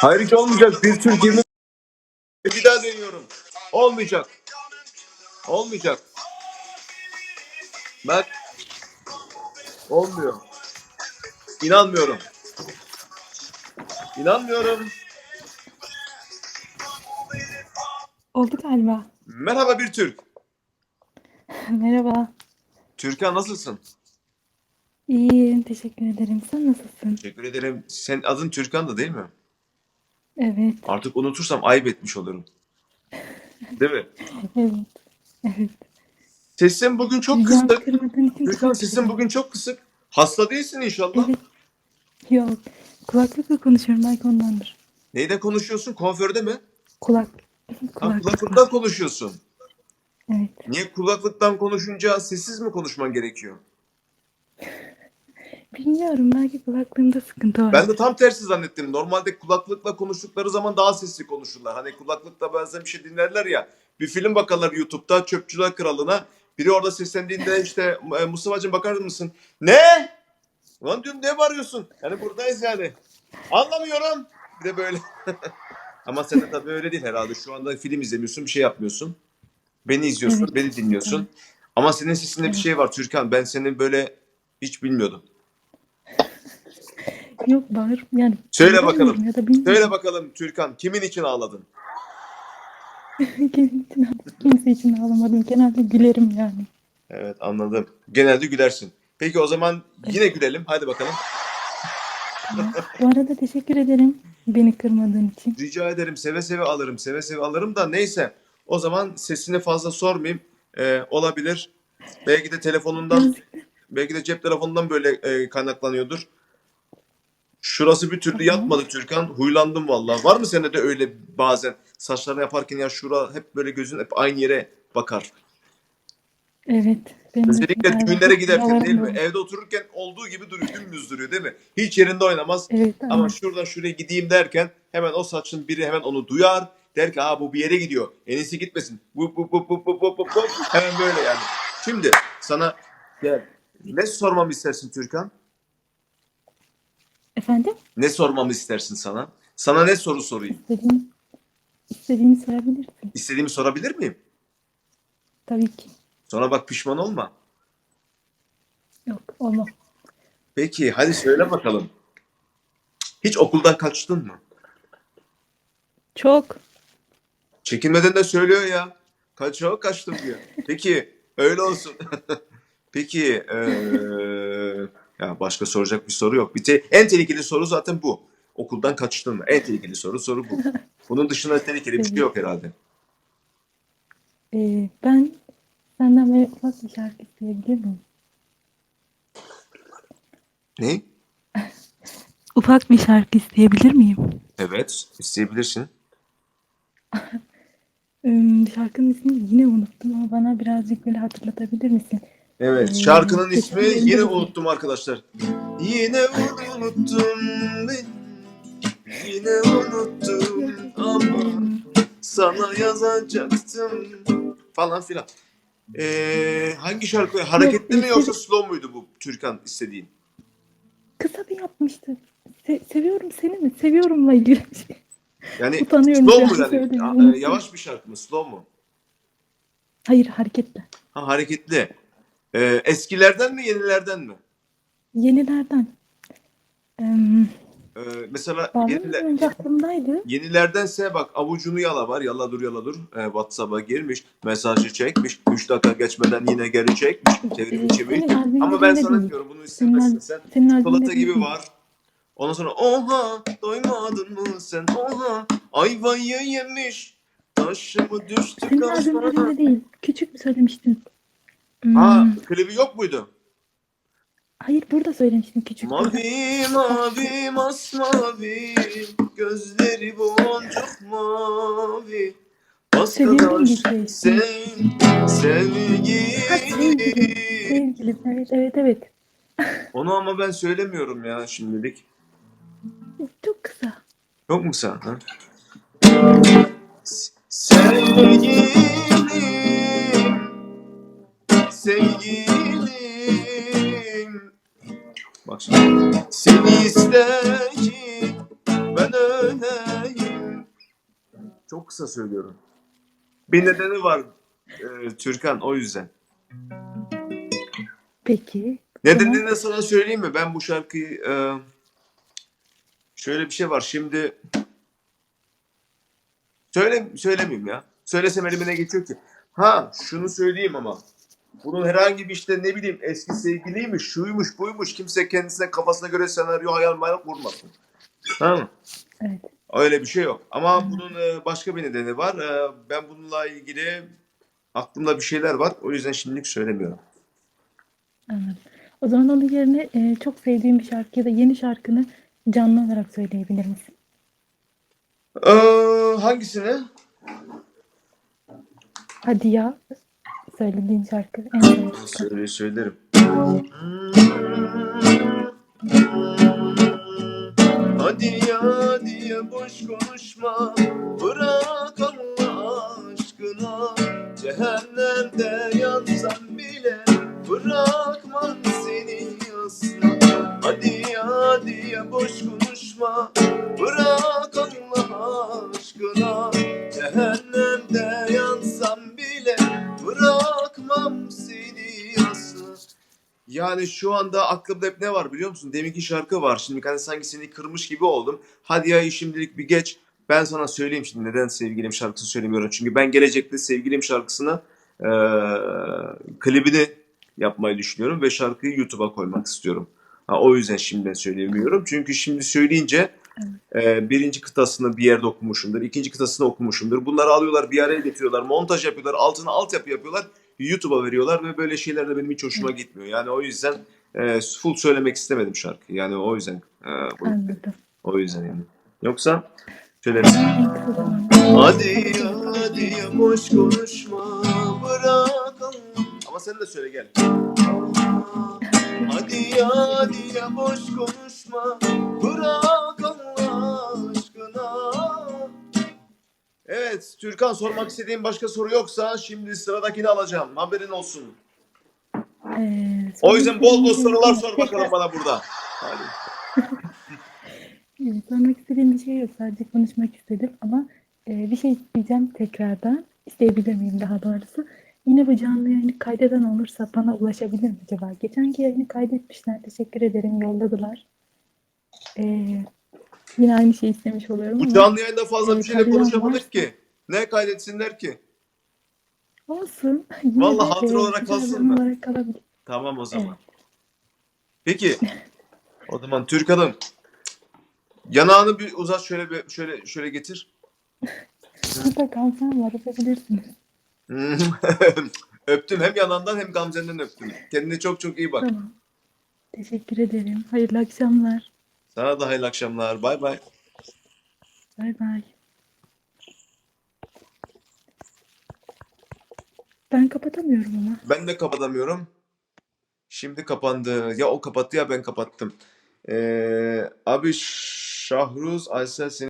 Hayır hiç olmayacak. Bir Türk 20 bir daha deniyorum. Olmayacak. Olmayacak. Bak. Olmuyor. İnanmıyorum. İnanmıyorum. Oldu galiba. Merhaba bir Türk. Merhaba. Türkan nasılsın? İyiyim. Teşekkür ederim. Sen nasılsın? Teşekkür ederim. Sen adın Türkan da değil mi? Evet. Artık unutursam ayıp etmiş olurum. Değil mi? Evet. Evet. Sesin bugün çok kısık. kırmadığın için Türkan çok sesin bugün çok kısık. Hasta değilsin inşallah. Evet. Yok. Kulaklıkla konuşuyorum. Belki ondandır. Neyde konuşuyorsun? Kuaförde mi? Kulak. Ha, Kulak. kulaklıktan konuşuyorsun. Evet. Niye kulaklıktan konuşunca sessiz mi konuşman gerekiyor? Bilmiyorum. Belki kulaklığımda sıkıntı var. Ben de tam tersi zannettim. Normalde kulaklıkla konuştukları zaman daha sesli konuşurlar. Hani kulaklıkla bazen bir şey dinlerler ya. Bir film bakarlar YouTube'da Çöpçüler Kralı'na. Biri orada seslendiğinde işte e, Mustafa'cığım bakar mısın? Ne? Lan diyorum ne bağırıyorsun? Yani buradayız yani. Anlamıyorum. Bir de böyle. Ama sen de tabii öyle değil herhalde. Şu anda film izlemiyorsun, bir şey yapmıyorsun. Beni izliyorsun, beni dinliyorsun. Ama senin sesinde bir şey var Türkan. Ben seni böyle hiç bilmiyordum. Yok bağır. Yani Söyle bakalım. Ya da bilmiyorum. Söyle bakalım Türkan kimin için ağladın? Kimse için, kimse için ağlamadım. Genelde gülerim yani. Evet anladım. Genelde gülersin. Peki o zaman yine gülelim. Hadi bakalım. Bu arada teşekkür ederim. Beni kırmadığın için. Rica ederim. Seve seve alırım. Seve seve alırım da neyse. O zaman sesini fazla sormayayım. Ee, olabilir. Belki de telefonundan, belki de cep telefonundan böyle e, kaynaklanıyordur. Şurası bir türlü yatmadı Türkan. Huylandım vallahi. Var mı sende de öyle bazen saçlarını yaparken ya şura hep böyle gözün hep aynı yere bakar. Evet. Benim de Özellikle düğünlere giderken değil mi? Evde otururken olduğu gibi duruyor. Dümdüz duruyor değil mi? Hiç yerinde oynamaz. Evet. Ama aynen. şuradan şuraya gideyim derken hemen o saçın biri hemen onu duyar. Der ki ha bu bir yere gidiyor. En iyisi gitmesin. Bu bu bu bu bu bu bu bu. Hemen böyle yani. Şimdi sana gel. Ne sormamı istersin Türkan? Efendim? Ne sormamı istersin sana? Sana ne soru sorayım? İstediğini, istediğini sorabilirsin. İstediğimi sorabilir miyim? Tabii ki. Sonra bak pişman olma. Yok olmam. Peki hadi söyle bakalım. Hiç okuldan kaçtın mı? Çok. Çekinmeden de söylüyor ya. Kaç çok kaçtım diyor. Peki öyle olsun. Peki eee, ya başka soracak bir soru yok. Bir te- en tehlikeli soru zaten bu. Okuldan kaçtın mı? En tehlikeli soru soru bu. Bunun dışında tehlikeli bir şey yok herhalde. Ee, ben senden böyle ufak bir şarkı isteyebilir miyim? Ne? Ufak bir şarkı isteyebilir miyim? Evet, isteyebilirsin. Ee, şarkının ismini yine unuttum ama bana birazcık böyle hatırlatabilir misin? Evet, Ee, şarkının ismi yine unuttum arkadaşlar. Yine unuttum. Yine unuttum ama sana yazacaktım falan filan. Ee, hangi şarkı? Hareketli mi Yok, yoksa slow muydu bu Türkan istediğin? Kısa bir yapmıştı. Se- seviyorum seni mi? Seviyorumla ilgili bir şey. Yani Utanıyorum slow mu an yani? Ya, e, yavaş bir şarkı mı? Slow mu? Hayır hareketli. Ha hareketli. Ee, eskilerden mi yenilerden mi? Yenilerden. Ee, Ee, mesela yeniler, önce aklımdaydı. Yenilerdense bak avucunu yala var. Yala dur yala dur. Ee, WhatsApp'a girmiş. Mesajı çekmiş. 3 dakika geçmeden yine geri çekmiş. Çevrim Ee, içi senin albümün Ama ben sana değil. diyorum bunu Senin, istemezsin al- sen. senin albümün Çikolata gibi değil. var. Ondan sonra oha doymadın mı sen oha ayvayı yemiş. Taşımı düştü Senin albümün kafana. değil. Küçük mü söylemiştin? Hmm, Ha klibi yok muydu? Hayır burada söylemiştin küçük. Mavi mavi masmavi gözleri boncuk mavi Sevgilim Baskılar geçiyor sen Ha, sevgilim. Sevgilim. Evet evet evet. Onu ama ben söylemiyorum ya şimdilik. Çok kısa. Yok mu sen? Ha? Sevgilim sevgilim Bak şimdi Seni ister ben öleyim Çok kısa söylüyorum Bir nedeni var e, Türkan o yüzden Peki. Nedenini de sana söyleyeyim mi? Ben bu şarkıyı e, şöyle bir şey var. Şimdi söyle söylemeyeyim ya. Söylesem elime ne geçiyor ki? Ha şunu söyleyeyim ama. Bunun herhangi bir işte ne bileyim eski sevgiliymiş, şuymuş, buymuş. Kimse kendisine kafasına göre senaryo hayal mayal kurmasın. Tamam? Evet. Öyle bir şey yok. Ama bunun e, başka bir nedeni var. E, Ben bununla ilgili aklımda bir şeyler var. O yüzden şimdilik söylemiyorum. Anladım. O zaman onun yerine e, çok sevdiğim bir şarkı ya da yeni şarkını canlı olarak söyleyebilir misin? Ee, hangisini? Hadi ya. Söylediğin şarkı. En. Söyle söylerim. Hadi ya diye boş konuşma Bırak Allah aşkına Cehennemde yansam yani şu anda aklımda hep ne var biliyor musun? Deminki şarkı var. Şimdi hani sanki seni kırmış gibi oldum. Hadi ya şimdilik bir geç. Ben sana söyleyeyim şimdi neden sevgilim şarkısını söylemiyorum. Çünkü ben gelecekte sevgilim şarkısını eee klibini yapmayı düşünüyorum ve şarkıyı YouTube'a koymak istiyorum. Ha, o yüzden şimdiden söyleyemiyorum. Çünkü şimdi söyleyince eee, birinci kıtasını bir yerde okumuşumdur. ikinci kıtasını okumuşumdur. Bunları alıyorlar bir araya getiriyorlar. Montaj yapıyorlar. Altına altyapı yapıyorlar. YouTube'a veriyorlar ve böyle şeyler de benim hiç hoşuma gitmiyor. Yani o yüzden e, full söylemek istemedim şarkıyı. Yani o yüzden e, bu- Anladım. o yüzden yani. Yoksa zamanda. Hadi hadi boş konuşma bırak Allah. Ama sen de söyle gel. Hadi hadi boş konuşma bırak Türkan sormak istediğin başka soru yoksa şimdi sıradakini alacağım. Haberin olsun. Ee, O yüzden bol bol sorular sor bir şey- bakalım bana burada. Hadi. Evet, sormak istediğim bir şey yok. Sadece konuşmak istedim ama e, bir şey isteyeceğim tekrardan. İsteyebilir miyim daha doğrusu? Yine bu canlı yayını kaydeden olursa bana ulaşabilir mi acaba? Geçenki yayını kaydetmişler. Teşekkür ederim. Yolladılar. Ee, yine aynı şeyi istemiş oluyorum Bu ama canlı yayında fazla bir şeyle konuşamadık ki. Ne kaydetsinler ki? olsun. Yine Vallahi de, e, olarak güzel kalsın mı? kalabilir. Tamam o zaman. Peki. O zaman Türk Hanım. Yanağını bir uzat şöyle bir şöyle şöyle getir. Burada kalsam var yapabilirsiniz. öptüm hem yanağından hem Gamze'nden öptüm. Kendine çok çok iyi bak. Tamam. Teşekkür ederim. Hayırlı akşamlar. Sana da hayırlı akşamlar. Bay bay. Bay bay. Ben kapatamıyorum ama. Ben de kapatamıyorum. Şimdi kapandı. Ya o kapattı ya ben kapattım. Ee, abi Şahruz Aysel seni